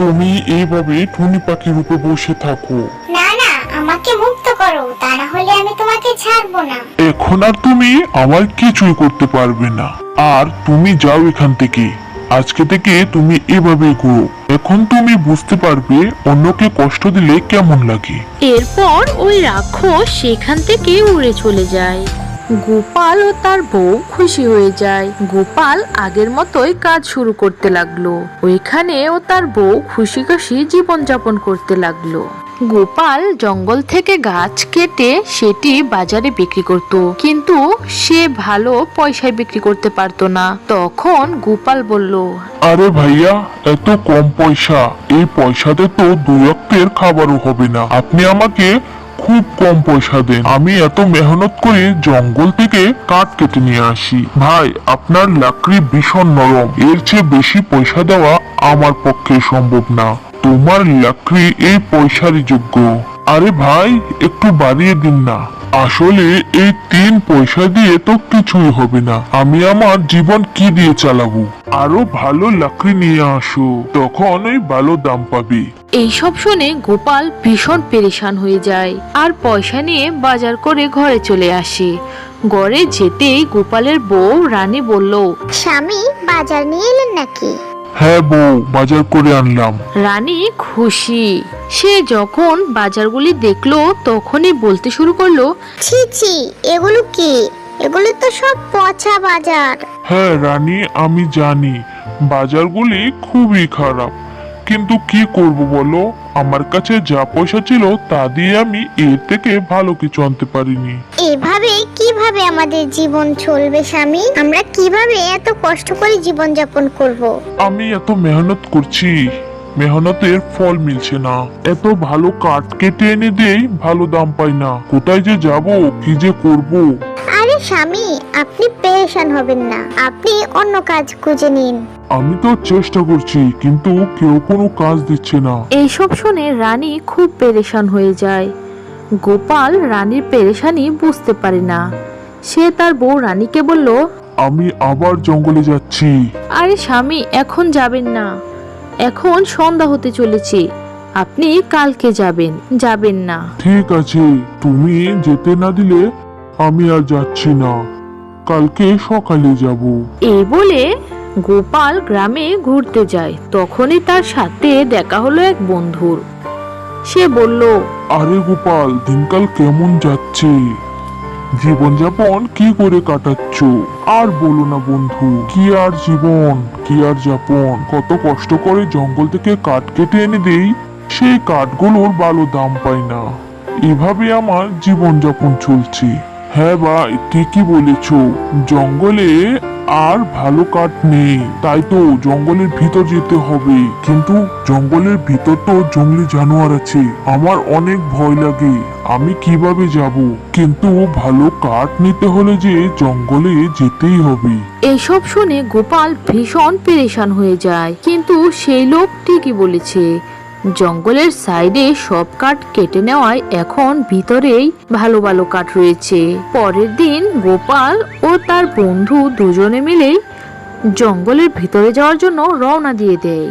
তুমি এইভাবে টুনি পাখি রূপে বসে থাকো। না না আমাকে মুক্ত করো তা না হলে আমি তোমাকে ছাড়বো না। এখন আর তুমি আমার কিছুই করতে পারবে না। আর তুমি যাও এখান থেকে। আজকে থেকে তুমি এভাবে ঘুরো এখন তুমি বুঝতে পারবে অন্যকে কষ্ট দিলে কেমন লাগে। এরপর ওই রাক্ষস সেখান থেকে উড়ে চলে যায়। গোপাল ও তার বউ খুশি হয়ে যায়। গোপাল আগের মতোই কাজ শুরু করতে লাগল। ওইখানে ও তার বউ খুশি খুশি জীবনযাপন করতে লাগল। গোপাল জঙ্গল থেকে গাছ কেটে সেটি বাজারে বিক্রি করত। কিন্তু সে ভালো পয়সায় বিক্রি করতে পারতো না। তখন গোপাল বলল, আরে ভাইয়া, এত কম পয়সা। এই পয়সাতে তো দুই খাবারও হবে না। আপনি আমাকে খুব কম পয়সা দেন। আমি এত মেহনত করে জঙ্গল থেকে কাঠ কেটে নিয়ে আসি। ভাই, আপনার লাকড়ি ভীষণ নরম। এর চেয়ে বেশি পয়সা দেওয়া আমার পক্ষে সম্ভব না। তোমার লাকড়ি এই পয়সারই যোগ্য। আরে ভাই, একটু বাড়িয়ে দিন না। আসলে এই তিন পয়সা দিয়ে তো কিছুই হবে না। আমি আমার জীবন কি দিয়ে চালাবো? আরও ভালো লাকড়ি নিয়ে আসো তখন ওই ভালো দাম পাবে। এইসব শুনে গোপাল ভীষণ পেরেশান হয়ে যায় আর পয়সা নিয়ে বাজার করে ঘরে চলে আসে। ঘরে যেতেই গোপালের বউ রানী বলল স্বামী বাজার নিয়ে এলেন নাকি? হ্যাঁ বউ বাজার করে আনলাম। রানী খুশি। সে যখন বাজারগুলি দেখল তখনই বলতে শুরু করল ছি ছি এগুলো কি? এগুলো তো সব পচা বাজার। হ্যাঁ রানী আমি জানি। বাজারগুলি খুবই খারাপ। কিন্তু কি করব বলো? আমার কাছে যা পয়সা ছিল তা দিয়ে আমি এর থেকে ভালো কিছু আনতে পারিনি। এভাবে কীভাবে আমাদের জীবন চলবে স্বামী? আমরা কীভাবে এত কষ্ট করে জীবন যাপন করব। আমি এত মেহনত করছি। মেহনতের ফল মিলছে না। এত ভালো কাঠ কেটে এনে দেই ভালো দাম পাই না। কোথায় যে যাব কি যে করব? স্বামী আপনি পেরেশান হবেন না। আপনি অন্য কাজ খুঁজে নিন। আমি তো চেষ্টা করছি কিন্তু কেউ কোনো কাজ দিচ্ছে না। এইসব শুনে রানী খুব পেরেশান হয়ে যায়। গোপাল রানীর পেরেশানি বুঝতে পারে না। সে তার বউ রানীকে বলল আমি আবার জঙ্গলে যাচ্ছি। আরে স্বামী এখন যাবেন না। এখন সন্ধ্যা হতে চলেছে। আপনি কালকে যাবেন যাবেন না। ঠিক আছে তুমি যেতে না দিলে আমি আর যাচ্ছি না। কালকে সকালে যাব। এই বলে গোপাল গ্রামে ঘুরতে যায়। তখনই তার সাথে দেখা হলো এক বন্ধুর। সে বলল আরে গোপাল দিনকাল কেমন যাচ্ছে? জীবনযাপন কি করে কাটাচ্ছ? আর বলো না বন্ধু কি আর জীবন কি আর যাপন? কত কষ্ট করে জঙ্গল থেকে কাঠ কেটে এনে দেই সেই কাঠগুলোর ভালো দাম পাই না। এভাবে আমার জীবনযাপন চলছে। হ্যাঁ ভাই, ঠিকই বলেছ। জঙ্গলে আর ভালো কাঠ নেই, তাই তো জঙ্গলের ভিতর যেতে হবে। কিন্তু জঙ্গলের ভিতর তো জঙ্গলি জানোয়ার আছে, আমার অনেক ভয় লাগে, আমি কীভাবে যাব? কিন্তু ভালো কাঠ নিতে হলে যে জঙ্গলে যেতেই হবে। এসব শুনে গোপাল ভীষণ পেরেশান হয়ে যায়, কিন্তু সেই লোক ঠিকই বলেছে। জঙ্গলের সাইডে সব কাঠ কেটে নেওয়ায় এখন ভিতরেই ভালো ভালো কাঠ রয়েছে। পরের দিন গোপাল ও তার বন্ধু দুজনে মিলেই জঙ্গলের ভিতরে যাওয়ার জন্য রওনা দিয়ে দেয়।